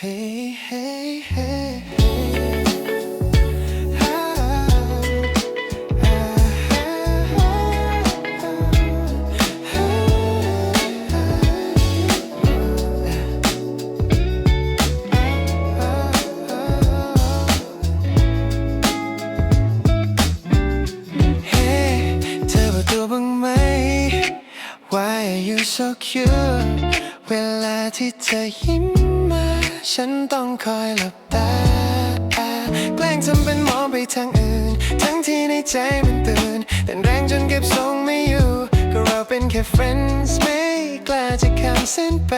Hey, hey, hey, hey. Ah, Hey เธอรู้ตัวบ้างไหม Why are you so cute เวลาที่เธอยิ้มมา ฉันต้องคอยหลับตา แกล้งทำเป็นมองไปทางอื่น ทั้งที่ในใจมันตื่นแต่แรงจนเก็บทรงไม่อยู่ ก็เราเป็นแค่ friends ไม่กล้าจะข้ามเส้นไป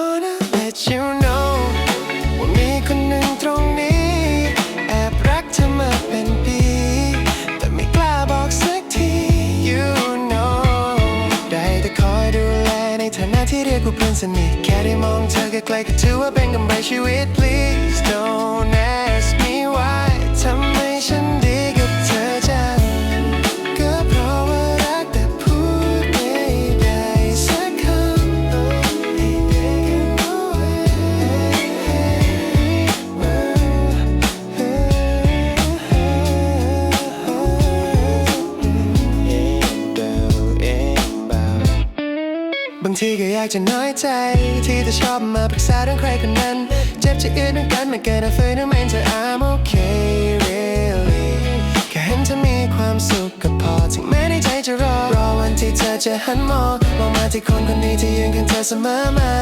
wanna let you know ว่ามีคนหนึ่งตรงนี้ แอบรักเธอมาเป็นปี แต่ไม่กล้าบอกสักที you know ได้แต่คอยดูแลในฐานะที่เรียกว่าเพื่อนสนิทแค่ได้มองเธอใกล้ๆก็ถือว่าเป็นกำไรชีวิต please don't ask me why ทำไมฉันางทีก็อยากจะน้อยใจ ที่เธอชอบมาปรึกษาเรื่องใครคนนั้น เจ็บจะอืดเหมือนกันไม่เกิน I feel no man เธอ I'm okay really แค่เห็นเธอมีความสุขก็พอ ถึงแม้ในใจจะรอ รอวันที่เธอจะหันมอง มองมาที่คนคนนี้ที่ยืนข้างเธอเสมอมา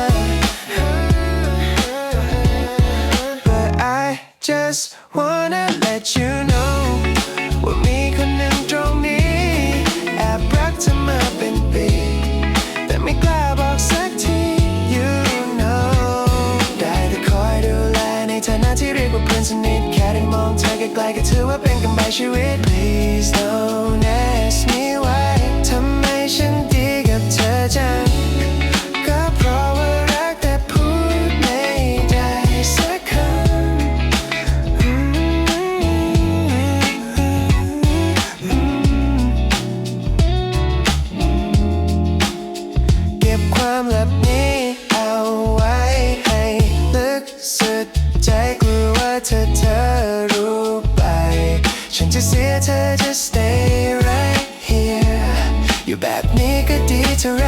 But I just wanna กลๆก็ถือว่าเป็นกำไรชีวิต Please don't ask me why ทำไมฉันดีกับเธอจัง ก็เพราะว่ารักแต่พูดไม่ได้สักคำเก็บความลับ ฉันจะเสียเธอจะ stay right here อยู่แบบนี้ก็ดีเท่าไร